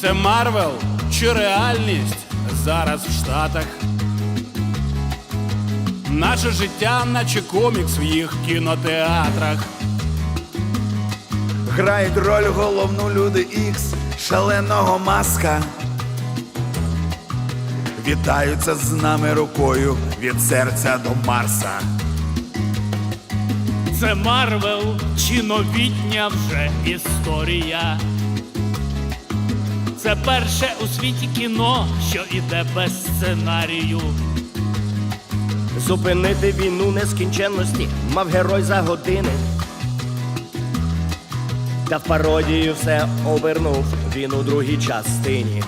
Це Марвел чи реальність зараз в Штатах. Наше життя, наче комікс в їх кінотеатрах. Грають роль головну люди Ікс, шаленого маска. Вітаються з нами рукою від серця до Марса. Це Марвел чи новітня вже історія. Це перше у світі кіно, що іде без сценарію. Зупинити війну нескінченності мав герой за години. Та в пародію все обернув він у другій частині.